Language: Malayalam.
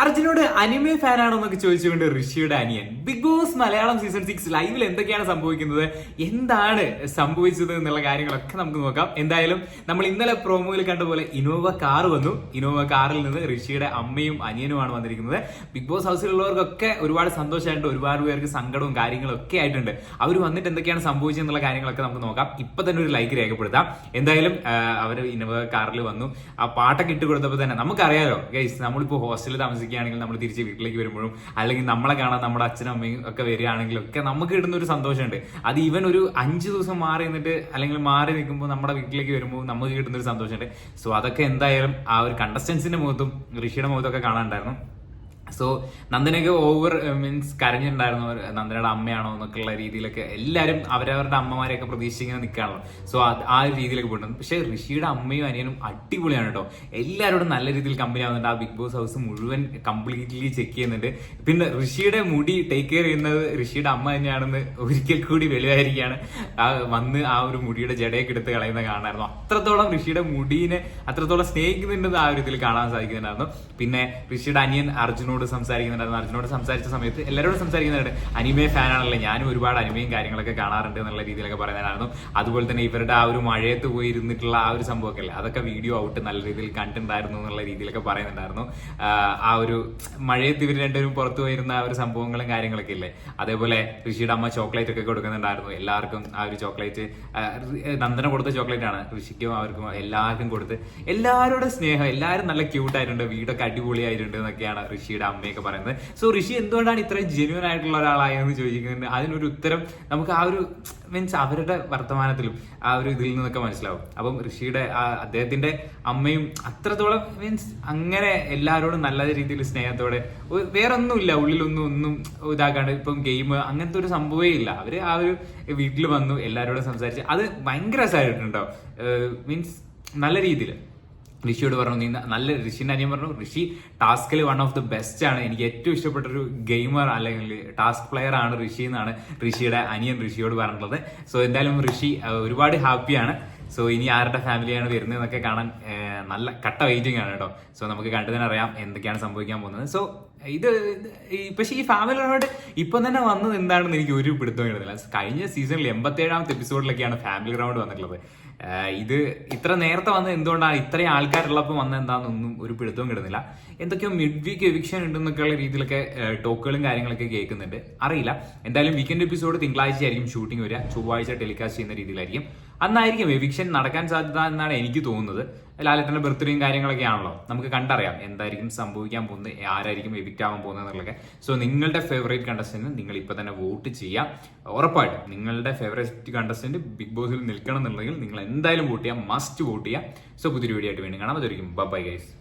അർജുനോട് അനിമെ ഫാനാണോ എന്നൊക്കെ ചോദിച്ചുകൊണ്ട് ഋഷിയുടെ അനിയൻ. Bigg Boss Malayalam season six ലൈവിൽ എന്തൊക്കെയാണ് സംഭവിക്കുന്നത്? എന്താണ് സംഭവിച്ചത് എന്നുള്ള കാര്യങ്ങളൊക്കെ നമുക്ക് നോക്കാം. എന്തായാലും നമ്മൾ ഇന്നലെ പ്രോമോയിൽ കണ്ട പോലെ ഇനോവ കാർ വന്നു ഇനോവ കാറിൽ നിന്ന് ഋഷിയുടെ അമ്മയും അനിയനുമാണ് വന്നിരിക്കുന്നത്. ബിഗ് ബോസ് ഹൗസിലുള്ളവർക്കൊക്കെ ഒരുപാട് സന്തോഷമായിട്ടുണ്ട്. ഒരുപാട് പേർക്ക് സങ്കടവും കാര്യങ്ങളും ഒക്കെ ആയിട്ടുണ്ട്. അവർ വന്നിട്ട് എന്തൊക്കെയാണ് സംഭവിച്ചത് എന്നുള്ള കാര്യങ്ങളൊക്കെ നമുക്ക് നോക്കാം. ഇപ്പൊ തന്നെ ഒരു ലൈക്ക് രേഖപ്പെടുത്താം. എന്തായാലും അവർ ഇനോവ കാറിൽ വന്നു. ആ പാട്ടൊക്കെ ഇട്ട് കൊടുത്തപ്പോൾ തന്നെ നമുക്കറിയാലോ ഗൈസ് നമ്മളിപ്പോൾ ഹോസ്റ്റലിൽ താമസിക്കുകയാണെങ്കിൽ നമ്മൾ തിരിച്ച് വീട്ടിലേക്ക് വരുമ്പോഴും അല്ലെങ്കിൽ നമ്മളെ കാണാൻ നമ്മുടെ അച്ഛനും അമ്മയും ഒക്കെ വരികയാണെങ്കിലും ഒക്കെ നമുക്ക് കിട്ടുന്ന ഒരു സന്തോഷമുണ്ട്. അത് ഈവൻ ഒരു അഞ്ച് ദിവസം മാറി നിന്നിട്ട് അല്ലെങ്കിൽ മാറി നിൽക്കുമ്പോൾ നമ്മുടെ വീട്ടിലേക്ക് വരുമ്പോൾ നമുക്ക് കിട്ടുന്ന ഒരു സന്തോഷമുണ്ട്. സോ അതൊക്കെ എന്തായാലും ആ ഒരു കണ്ടസ്റ്റൻസിന്റെ മുഖത്തും ഋഷിയുടെ മുഖത്തൊക്കെ കാണാനുണ്ടായിരുന്നു. സോ നന്ദനൊക്കെ ഓവർ മീൻസ് കരഞ്ഞിട്ടുണ്ടായിരുന്നു നന്ദനയുടെ അമ്മയാണോ എന്നൊക്കെയുള്ള രീതിയിലൊക്കെ എല്ലാവരും അവരവരുടെ അമ്മമാരെയൊക്കെ പ്രതീക്ഷിച്ചിങ്ങനെ നിൽക്കാണല്ലോ സോ ആ ഒരു രീതിയിലൊക്കെ പോയിട്ടുണ്ട്. പക്ഷേ ഋഷിയുടെ അമ്മയും അനിയനും അടിപൊളിയാണ് കേട്ടോ. എല്ലാവരോടും നല്ല രീതിയിൽ കമ്പനി ആവുന്നുണ്ട്. ആ ബിഗ് ബോസ് ഹൗസ് മുഴുവൻ കംപ്ലീറ്റ്ലി ചെക്ക് ചെയ്യുന്നുണ്ട്. പിന്നെ ഋഷിയുടെ മുടി ടേക്ക് കെയർ ചെയ്യുന്നത് ഋഷിയുടെ അമ്മ തന്നെയാണെന്ന് ഒരിക്കൽ കൂടി വെളിവായിരിക്കുകയാണ്. ആ വന്ന് ആ ഒരു മുടിയുടെ ജടയൊക്കെ എടുത്ത് കളയുന്ന കാണാമായിരുന്നു. അത്രത്തോളം ഋഷിയുടെ മുടീനെ അത്രത്തോളം സ്നേഹിക്കുന്നുണ്ടെന്ന് ആ ഒരു ഇതിൽ കാണാൻ സാധിക്കുന്നുണ്ടായിരുന്നു. പിന്നെ ഋഷിയുടെ അനിയൻ അർജുനോട് സംസാരിക്കുന്നുണ്ടായിരുന്നു. അർജുനോട് സംസാരിച്ച സമയത്ത് എല്ലാവരോടും സംസാരിക്കുന്നുണ്ട്. അനിമേ ഫാനാണല്ലോ. ഞാനും ഒരുപാട് അനിമയും കാര്യങ്ങളൊക്കെ കാണാറുണ്ട് എന്നുള്ള രീതിയിലൊക്കെ പറയുന്നതായിരുന്നു. അതുപോലെ തന്നെ ഇവരുടെ ആ ഒരു മഴയത്ത് പോയി ഇരുന്നിട്ടുള്ള ആ ഒരു സംഭവമൊക്കെ അല്ലേ? അതൊക്കെ വീഡിയോ ഔട്ട് നല്ല രീതിയിൽ കണ്ടിട്ടുണ്ടായിരുന്നു എന്നുള്ള രീതിയിലൊക്കെ പറയുന്നുണ്ടായിരുന്നു. ആ ഒരു മഴയത്ത് ഇവർ രണ്ടുപേരും പുറത്തു പോയിരുന്ന ആ ഒരു സംഭവങ്ങളും കാര്യങ്ങളൊക്കെ ഇല്ലേ? അതേപോലെ ഋഷിയുടെ അമ്മ ചോക്ലേറ്റ് ഒക്കെ കൊടുക്കുന്നുണ്ടായിരുന്നു. എല്ലാവർക്കും ആ ഒരു ചോക്ലേറ്റ് നന്ദന കൊടുത്ത ചോക്ലേറ്റ് ആണ്. ഋഷിക്കും അവർക്കും എല്ലാവർക്കും കൊടുത്ത് എല്ലാവരുടെ സ്നേഹം എല്ലാവരും നല്ല ക്യൂട്ടായിട്ടുണ്ട് വീടൊക്കെ അടിപൊളിയായിട്ടുണ്ട് എന്നൊക്കെയാണ് ഋഷിയുടെ അമ്മയൊക്കെ പറയുന്നത്. സോ ഋഷി എന്തുകൊണ്ടാണ് ഇത്രയും ജെന്യൂൻ ആയിട്ടുള്ള ഒരാളായെന്ന് ചോദിക്കുന്നുണ്ട് അതിനൊരു ഉത്തരം നമുക്ക് ആ ഒരു മീൻസ് അവരുടെ വർത്തമാനത്തിലും ആ ഒരു ഇതിൽ നിന്നൊക്കെ മനസ്സിലാവും. അപ്പം ഋഷിയുടെ അദ്ദേഹത്തിന്റെ അമ്മയും അത്രത്തോളം മീൻസ് അങ്ങനെ എല്ലാവരോടും നല്ല രീതിയിൽ സ്നേഹത്തോടെ വേറെ ഒന്നും ഇല്ല ഉള്ളിലൊന്നും ഒന്നും ഇതാക്കാണ്ട് ഇപ്പം ഗെയിം അങ്ങനത്തെ ഒരു സംഭവമേ ഇല്ല. അവർ ആ ഒരു വീട്ടിൽ വന്നു എല്ലാവരോടും സംസാരിച്ച്. അത് ഭയങ്കര രസമായിട്ടുണ്ടോ മീൻസ് നല്ല രീതിയിൽ ഋഷിയോട് പറഞ്ഞു നീ നല്ല ഋഷിന്റെ അനിയൻ പറഞ്ഞു. ഋഷി ടാസ്കിൽ വൺ ഓഫ് ദി ബെസ്റ്റ് ആണ്. എനിക്ക് ഏറ്റവും ഇഷ്ടപ്പെട്ട ഒരു ഗെയിമർ അല്ലെങ്കിൽ ടാസ്ക് പ്ലെയർ ആണ് ഋഷി എന്നാണ് ഋഷിയുടെ അനിയൻ ഋഷിയോട് പറഞ്ഞിട്ടുള്ളത്. സോ എന്തായാലും ഋഷി ഒരുപാട് ഹാപ്പിയാണ് സോ ഇനി ആരുടെ ഫാമിലിയാണ് വരുന്നതെന്നൊക്കെ കാണാൻ നല്ല കട്ട വെയിറ്റിംഗ് ആണ് കേട്ടോ. സോ നമുക്ക് കണ്ടു തന്നെ അറിയാം എന്തൊക്കെയാണ് സംഭവിക്കാൻ പോകുന്നത്. സോ ഇത് പക്ഷെ ഈ ഫാമിലിയോട് ഇപ്പം തന്നെ വന്നത് എന്താണെന്ന് എനിക്ക് ഒരു പിടുത്തം കിട്ടുന്നില്ല കഴിഞ്ഞ സീസണിൽ എൺപത്തേഴാമത്തെ എപ്പിസോഡിലൊക്കെയാണ് ഫാമിലി ഗ്രൗണ്ട് വന്നിട്ടുള്ളത്. ഇത് ഇത്ര നേരത്തെ വന്നത് എന്തുകൊണ്ടാണ്? ഇത്രയും ആൾക്കാരുള്ളപ്പോൾ വന്നത് എന്താണെന്നൊന്നും ഒരു പിടുത്തവും കിട്ടുന്നില്ല. എന്തൊക്കെയോ മിഡ് വീക്ക് എവിക്ഷൻ ഉണ്ടെന്നൊക്കെയുള്ള രീതിയിലൊക്കെ ടോക്കുകളും കാര്യങ്ങളൊക്കെ കേൾക്കുന്നുണ്ട്. അറിയില്ല. എന്തായാലും വീക്കെൻഡ് എപ്പിസോഡ് തിങ്കളാഴ്ച ആയിരിക്കും ഷൂട്ടിംഗ് വരിക. ചൊവ്വാഴ്ച ടെലികാസ്റ്റ് ചെയ്യുന്ന രീതിയിലായിരിക്കും. അന്നായിരിക്കും എവിക്ഷൻ നടക്കാൻ സാധ്യത എന്നാണ് എനിക്ക് തോന്നുന്നത്. ലാലേട്ടന്റെ ബർത്ത്ഡേയും കാര്യങ്ങളൊക്കെ ആണല്ലോ. നമുക്ക് കണ്ടറിയാം എന്തായിരിക്കും സംഭവിക്കാൻ പോകുന്നത് ആരായിരിക്കും എവിക്റ്റ് ആവാൻ പോകുന്നത് എന്നുള്ളതൊക്കെ. സോ നിങ്ങളുടെ ഫേവറേറ്റ് കണ്ടസ്റ്റന്റ് നിങ്ങൾ ഇപ്പൊ തന്നെ വോട്ട് ചെയ്യാം. ഉറപ്പായിട്ടും നിങ്ങളുടെ ഫേവറേറ്റ് കണ്ടസ്റ്റന്റ് ബിഗ് ബോസിൽ നിൽക്കണം എന്നുണ്ടെങ്കിൽ നിങ്ങൾ എന്തായാലും വോട്ട് ചെയ്യാം. മസ്റ്റ് വോട്ട് ചെയ്യാം. സോ പുതിയൊരു വീഡിയോ ആയിട്ട് വീണ്ടും കാണാം. അതൊരിക്കും ബൈ ഗൈസ്